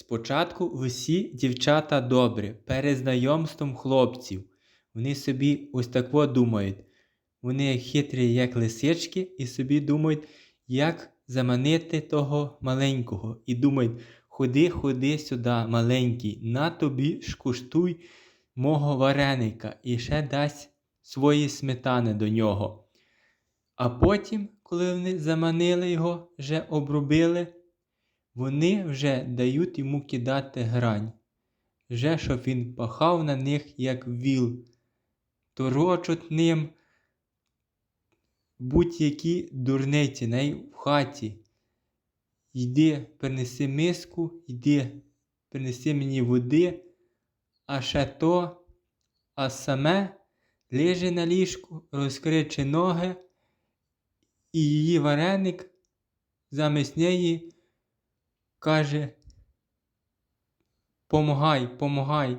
Спочатку всі дівчата добрі, перед знайомством хлопців. Вони собі ось так от думають. Вони хитрі, як лисички, і собі думають, як заманити того маленького. І думають, ходи, ходи сюди, маленький, на тобі ж куштуй мого вареника і ще дасть свої сметани до нього. А потім, коли вони заманили його, вже обробили, вони вже дають йому кидати грань. Вже щоб він пахав на них, як віл, торочуть ним будь-які дурниці най в хаті. Йди, принеси миску, йди, принеси мені води, а ще то, а саме лежи на ліжку, розкричи ноги, і її вареник замість неї каже: Помагай, помагай.